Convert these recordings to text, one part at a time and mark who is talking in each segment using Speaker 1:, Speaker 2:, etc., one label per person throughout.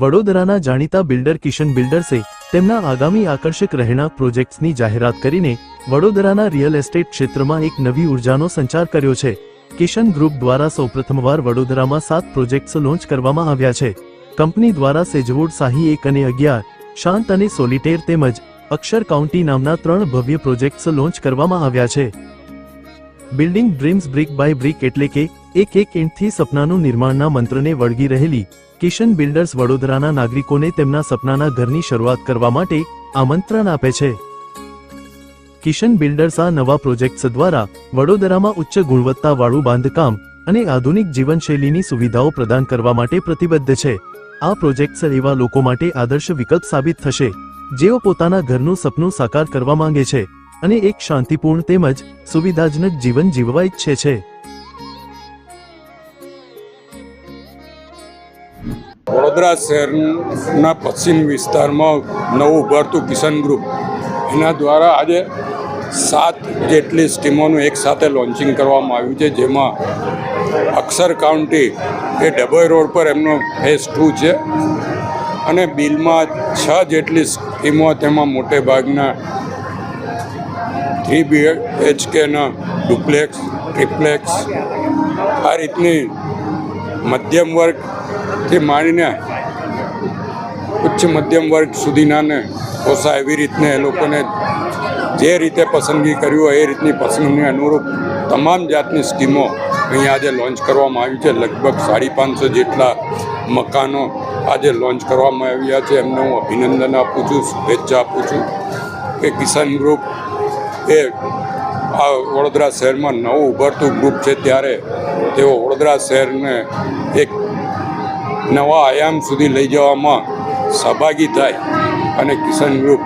Speaker 1: વડોદરાના જાણીતા બિલ્ડર કિશન બિલ્ડર્સે તેમના આગામી આકર્ષક રહેણાંક પ્રોજેક્ટ્સની જાહેરાત કરીને વડોદરાના રિયલ એસ્ટેટ ક્ષેત્રમાં એક નવી ઉર્જાનો સંચાર કર્યો છે. કિશન ગ્રુપ દ્વારા સૌપ્રથમવાર વડોદરામાં સાત પ્રોજેક્ટ્સ લોન્ચ કરવામાં આવ્યા છે. કંપની દ્વારા સેજવુડ શાહી એક અને અગિયાર, શાંત અને સોલિટેર તેમજ અક્ષર કાઉન્ટી નામના ત્રણ ભવ્ય પ્રોજેક્ટ્સ લોન્ચ કરવામાં આવ્યા છે. Building dreams brick by brick એટલે કે એક એક ઇંટથી સપનાનું નિર્માણના મંત્રને વળગી રહેલી કિશન બિલ્ડર્સ વડોદરાના નાગરિકોને તેમના સપનાના ઘરની શરૂઆત કરવા માટે આમંત્રણ આપે છે. કિશન બિલ્ડર્સ આ નવા પ્રોજેક્ટ્સ દ્વારા વડોદરામાં ઉચ્ચ ગુણવત્તાવાળું બાંધકામ અને આધુનિક જીવનશૈલીની સુવિધાઓ પ્રદાન કરવા માટે પ્રતિબદ્ધ છે. આ પ્રોજેક્ટ્સ એવા લોકો માટે આદર્શ વિકલ્પ સાબિત થશે, જેઓ પોતાના ઘરનું સપનું સાકાર કરવા માંગે છે અને એક શાંતિપૂર્ણ તેમજ સુવિધાજનક જીવન જીવવા ઈચ્છે છે.
Speaker 2: વડોદરા શહેરના પશ્ચિમ વિસ્તારમાં નવું ઉભરતું કિશન ગ્રુપ. એના દ્વારા આજે સાત જેટલી સ્કીમોનું એકસાથે લોન્ચિંગ કરવામાં આવ્યું છે, જેમાં અક્ષર કાઉન્ટી એ ડભોઈ રોડ પર એમનો ફેસ ટુ છે અને બિલમાં છ જેટલી સ્કીમો તેમાં મોટે ભાગના થ્રી બી એચકેના ડુપ્લેક્સ ટ્રિપ્લેક્સ આ રીતની મધ્યમ વર્ગથી માંડીને ઉચ્ચ મધ્યમ વર્ગ સુધીનાને પોસાય એવી રીતને એ લોકોને જે રીતે પસંદગી કરી હોય એ રીતની પસંદગીને અનુરૂપ તમામ જાતની સ્કીમો અહીંયા આજે લોન્ચ કરવામાં આવી છે. લગભગ સાડી પાંચસો જેટલા મકાનો આજે લોન્ચ કરવામાં આવ્યા છે. એમને હું અભિનંદન આપું છું, શુભેચ્છા આપું છું કે કિસાન ગ્રુપ એ આ વડોદરા શહેરમાં નવું ઉભરતું ગ્રુપ છે. ત્યારે તેઓ વડોદરા શહેરને એક નવા આયામ સુધી લઈ જવામાં સહભાગી થાય અને કિશન ગ્રુપ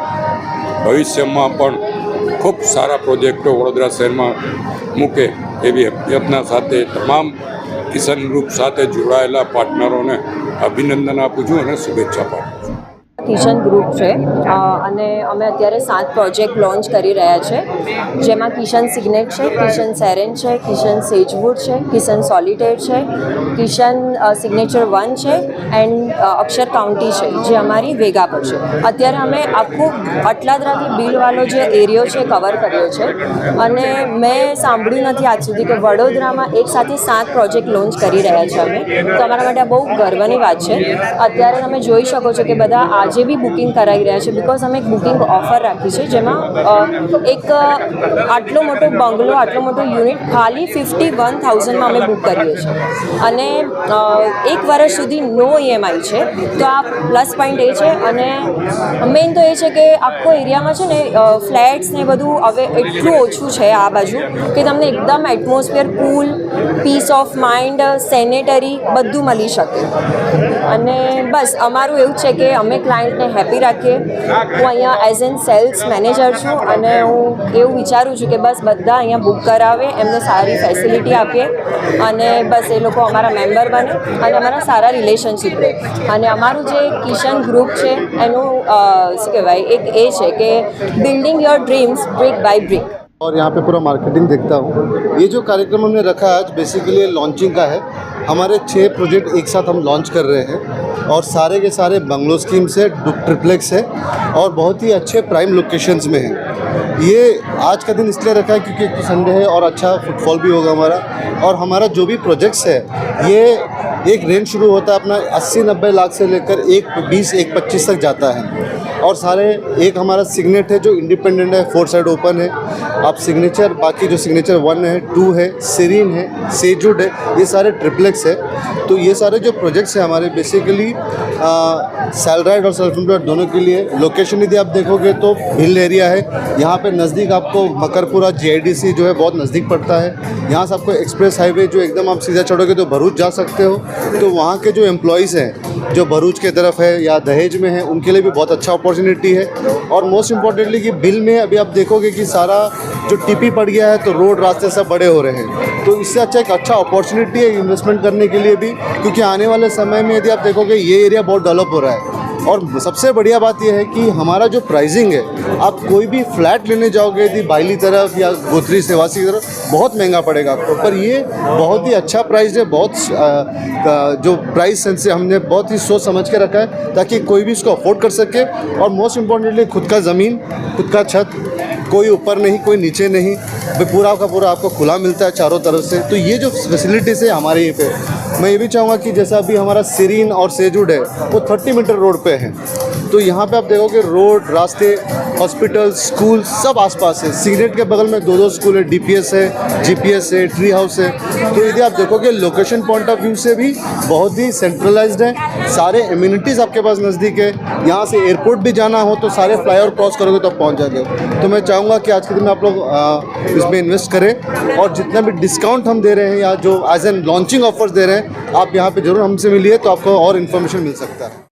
Speaker 2: ભવિષ્યમાં પણ ખૂબ સારા પ્રોજેક્ટો વડોદરા શહેરમાં મૂકે એવી અભ્યર્થના સાથે તમામ કિશન ગ્રુપ સાથે જોડાયેલા પાર્ટનરોને અભિનંદન આપું છું અને શુભેચ્છા પાઠવું છું.
Speaker 3: કિશન ગ્રુપ છે. અને અમે અત્યારે સાત પ્રોજેક્ટ લોન્ચ કરી રહ્યા છે. જેમાં કિશન સિગ્નેટ છે, કિશન સેરેન છે, કિશન સેજવુડ છે, કિશન સોલિટેડ છે, કિશન સિગ્નેચર વન છે, એન્ડ અક્ષર કાઉન્ટી છે, જે અમારી વેગા પર છે. અત્યારે અમે આખું અટલાદરાથી બિલવાળો જે એરિયો છે કવર કર્યો છે. અને મેં સાંભળ્યું નથી આજ સુધી કે વડોદરામાં એક સાથે સાત પ્રોજેક્ટ લોન્ચ કરી રહ્યા છે અમે. તો અમારા માટે આ બહુ ગર્વની વાત છે. અત્યારે તમે જોઈ શકો છો કે બધા આજે બી બુકિંગ કરાવી રહ્યા છે બિકોઝ અમે એક બુકિંગ ઓફર રાખી છે જેમાં એક આટલો મોટો બંગલો, આટલો મોટો યુનિટ ખાલી ફિફ્ટી વન થાઉઝન્ડમાં અમે બુક કરીએ છીએ. અને એક વર્ષ સુધી નો ઈએમઆઈ છે. તો આ પ્લસ પોઈન્ટ એ છે અને મેઇન તો એ છે કે આખો એરિયામાં છે ને ફ્લેટ્સ ને બધું હવે એટલું ઓછું છે આ બાજુ કે તમને એકદમ atmosphere cool peace of mind sanitary બધું મળી શકે. અને બસ, અમારું એવું છે કે અમે ક્લાયન્ટને હેપી રાખીએ હું અહીંયા એઝ એન સેલ્સ મેનેજર છું અને હું એવું વિચારું છું કે બસ બધા અહીંયા બુક કરાવે એમને સારી ફેસિલિટી આપીએ અને બસ એ લોકો અમારા મેમ્બર બને અને અમારા સારા રિલેશનશીપ રહે અને અમારું જે કિશન ગ્રુપ છે એનું અ, શું કહેવાય એક એ છે કે building your dreams brick by brick
Speaker 4: और यहाँ पे पूरा मार्केटिंग देखता हूँ ये जो कार्यक्रम हमने रखा है आज बेसिकली लॉन्चिंग का है हमारे छः प्रोजेक्ट एक साथ हम लॉन्च कर रहे हैं और सारे के सारे बंगलो स्कीम्स है ट्रिप्लेक्स है और बहुत ही अच्छे प्राइम लोकेशंस में हैं। ये आज का दिन इसलिए रखा है क्योंकि एक तो संडे है और अच्छा फुटफॉल भी होगा हमारा। और हमारा जो भी प्रोजेक्ट्स है, ये एक रेंज शुरू होता है अपना 80-90 लाख से लेकर एक 20 एक 25 तक जाता है। और सारे, एक हमारा सिग्नेट है जो इंडिपेंडेंट है फोर साइड ओपन है। आप सिग्नेचर बाकी जो सिग्नेचर वन है टू है सीरीन है सेजुड है, ये सारे ट्रिप्लेक्स है। तो ये सारे जो प्रोजेक्ट्स हैं हमारे बेसिकली सैलराइड और सेल्फ एम्प्लॉयड दोनों के लिए लोकेशन यदि आप देखोगे तो हिल एरिया है। यहाँ पे नज़दीक आपको मकरपुरा जीआईडीसी जो है बहुत नज़दीक पड़ता है। यहाँ से आपको एक्सप्रेस हाईवे जो एकदम आप सीधा चढ़ोगे तो भरूच जा सकते हो। तो वहाँ के जो एम्प्लॉयज़ हैं, जो भरूच के तरफ़ है या दहेज में है, उनके लिए भी बहुत अच्छा अपॉर्चुनिटी है। और मोस्ट इम्पॉर्टेंटली कि बिल में अभी आप देखोगे कि सारा जो टीपी पड़ गया है तो रोड रास्ते सब बड़े हो रहे हैं। तो इससे अच्छा एक अच्छा अपॉर्चुनिटी है इन्वेस्टमेंट करने के लिए भी, क्योंकि आने वाले समय में यदि आप देखोगे, ये एरिया बहुत डेवलप हो रहा है। और सबसे बढ़िया बात यह है कि हमारा जो प्राइसिंग है, आप कोई भी फ्लैट लेने जाओगे, यदि बाइली तरफ़ या गोत्री सेवासी की तरफ़, बहुत महँगा पड़ेगा आपको। पर ये बहुत ही अच्छा प्राइस है, बहुत जो प्राइस सेंस हमने बहुत ही सोच समझ के रखा है, ताकि कोई भी इसको अफोर्ड कर सके। और मोस्ट इम्पॉर्टेंटली खुद का ज़मीन, खुद का छत कोई ऊपर नहीं, कोई नीचे नहीं पूरा का पूरा आपको खुला मिलता है चारों तरफ़ से। तो ये जो फैसिलिटीज़ है हमारे ये पे, मैं ये भी चाहूँगा कि जैसा अभी हमारा सिरीन और सेजुड है, वो 30 मीटर रोड पर है। तो यहाँ पर आप देखोगे रोड रास्ते हॉस्पिटल, स्कूल, सब आसपास है। सिगरेट के बगल में दो दो स्कूल है डीपीएस है जीपीएस है ट्री हाउस है। तो यदि आप देखोगे लोकेशन पॉइंट ऑफ़ व्यू से भी बहुत ही सेंट्रलाइज्ड है। सारे इम्यूनिटीज़ आपके पास नज़दीक है। यहाँ से एयरपोर्ट भी जाना हो तो सारे फ्लाईओवर क्रॉस करोगे तो आप पहुँच जाओगे तो मैं चाहूँगा कि आज के दिन में आप लोग इसमें इन्वेस्ट करें। और जितना भी डिस्काउंट हम दे रहे हैं, या जो एज एन लॉन्चिंग ऑफर्स दे रहे हैं, आप यहाँ पर ज़रूर हमसे मिलिए तो आपको और इन्फॉर्मेशन मिल सकता है।